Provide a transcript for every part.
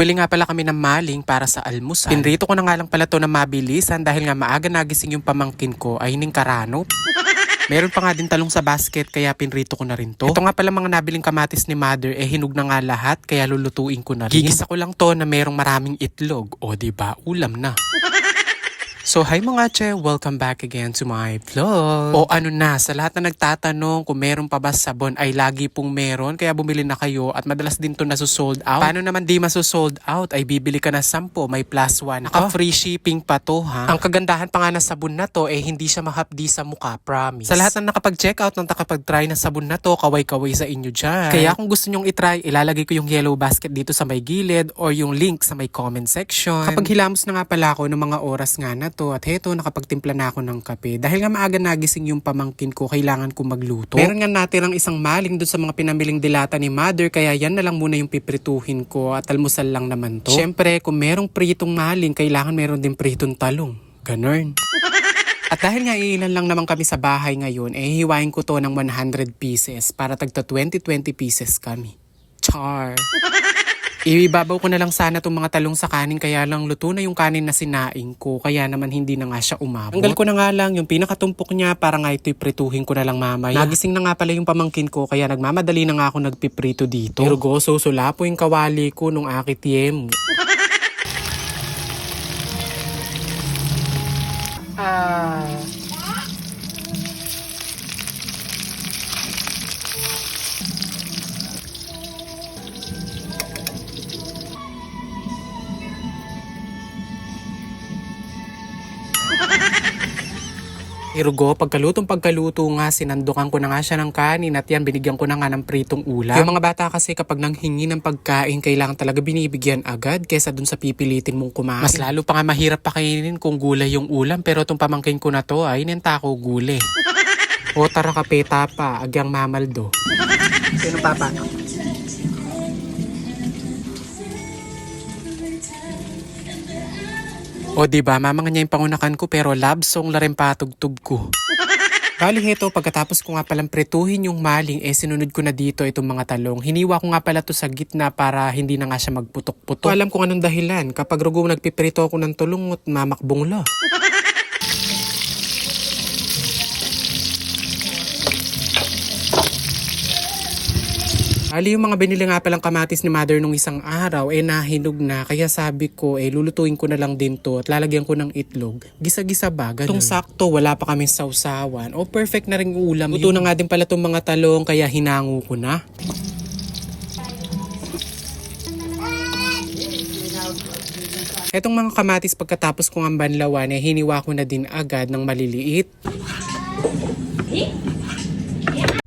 Bumili nga pala kami ng maling para sa almusal. Pinrito ko na nga lang pala to na mabilisan dahil nga maaga nagising yung pamangkin ko ay ning karano. Meron pa nga din talong sa basket kaya pinrito ko na rin to. Ito nga pala mga nabiling kamatis ni mother eh hinug na nga lahat kaya lulutuin ko na rin. Gigisa ko lang to na merong maraming itlog. O di ba ulam na. So hi mga che, welcome back again to my vlog. O ano na, sa lahat na nagtatanong kung meron pa ba sabon ay lagi pong meron kaya bumili na kayo at madalas din to nasusold out. Paano naman di masusold out ay bibili ka na 10, may plus 1 Naka free shipping pa to ha. Ang kagandahan pa nga ng sabon na to eh hindi siya mahapdi sa mukha, promise. Sa lahat na nakapag-check out ng nakapag-try ng sabon na to, kaway-kaway sa inyo dyan. Kaya kung gusto nyong itry, ilalagay ko yung yellow basket dito sa may gilid or yung link sa may comment section. Kapag hilamos na nga pala ako ng mga oras nga na to at heto nakapagtimpla na ako ng kape. Dahil nga maaga nagising yung pamangkin ko, kailangan ko magluto. Meron nga natirang isang maling doon sa mga pinamiling dilata ni mother kaya yan na lang muna yung piprituhin ko at almusal lang naman to. Siyempre, kung merong pritong maling, kailangan meron din pritong talong. Ganun. At dahil nga ilan lang naman kami sa bahay ngayon, eh hiwain ko to ng 100 pieces para tagta 20-20 pieces kami. Char. Ibabaw ko na lang sana itong mga talong sa kanin kaya lang luto na yung kanin na sinaing ko kaya naman hindi na nga siya umabot. Tanggal ko na nga lang yung pinakatumpok niya para nga ito'y prituhin ko na lang mamaya. Nagising na nga pala yung pamangkin ko kaya nagmamadali na nga ako nagpiprito dito. Pero go, susula po yung kawali ko nung akitiem. Ah... Irugo, pagkalutong pagkaluto nga, sinandukan ko na nga siya ng kanin at yan, binigyan ko na nga ng pritong ulam. Yung mga bata kasi kapag nanghingi ng pagkain, kailangan talaga binibigyan agad kesa dun sa pipilitin mong kumain. Mas lalo pa nga mahirap pakainin kung gulay yung ulam, pero itong pamangkin ko na to ay ninta ko gulay. o tara kapeta pa, agyang mamaldo. Sino papa? O di ba mamang niya yung pangunakan ko pero love song la rin patugtog ko. Bali heto, pagkatapos ko nga palang pretuhin yung maling, eh sinunod ko na dito itong mga talong. Hiniwa ko nga pala to sa gitna para hindi na nga siya magputok-putok. Alam kung anong dahilan, kapag rugo nagpiprito ako ng tulungot, mamakbong lo. Ali yung mga binili nga palang kamatis ni mother nung isang araw, eh nahinog na. Kaya sabi ko, eh lulutuin ko na lang din to at lalagyan ko ng itlog. Gisa-gisa ba? Ganun. Itong sakto, wala pa kaming sausawan. O perfect na rin ulam. Luto na nga din pala tong mga talong, kaya hinango ko na. Etong mga kamatis pagkatapos kong ang banlawan, eh hiniwa ko na din agad ng maliliit.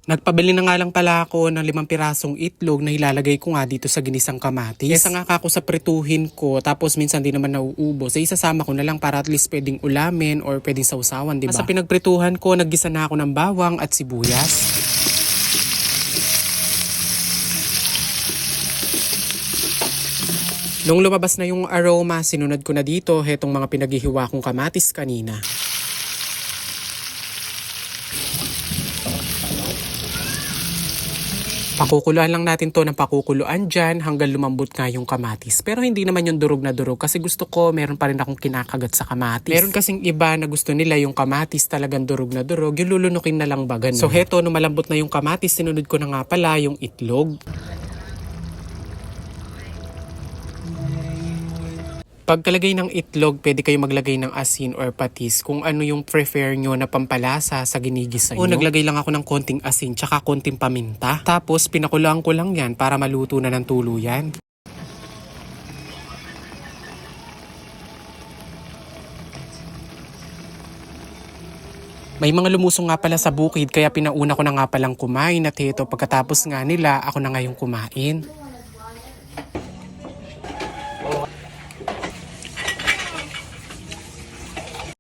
Nagpabili na nga lang pala ako ng limang pirasong itlog na ilalagay ko nga dito sa ginisang kamatis. Kesa nga ako sa prituhin ko tapos minsan di naman nauubos. Sa isasama ko na lang para at least pwedeng ulamin or pwedeng sausawan, di ba? Sa pinagprituhan ko, naggisa na ako ng bawang at sibuyas. Nung lumabas na yung aroma, sinunod ko na dito hetong mga pinaghihiwa kong kamatis kanina. Pakukuluan lang natin to ng pakukuluan dyan hanggang lumambot nga yung kamatis. Pero hindi naman yung durog na durog kasi gusto ko meron pa rin akong kinakagat sa kamatis. Meron kasing iba na gusto nila yung kamatis talagang durog na durog, yung lulunukin na lang ba ganun. So heto, nung malambot na yung kamatis, sinunod ko na nga pala yung itlog. Pagkalagay ng itlog, pwede kayo maglagay ng asin or patis kung ano yung prefer nyo na pampalasa sa ginigisa nyo. O naglagay lang ako ng konting asin tsaka konting paminta. Tapos pinakulang ko lang yan para maluto na ng tuluyan. May mga lumusong nga pala sa bukid kaya pinauna ko na nga palang kumain at ito pagkatapos nga nila ako na ngayong kumain.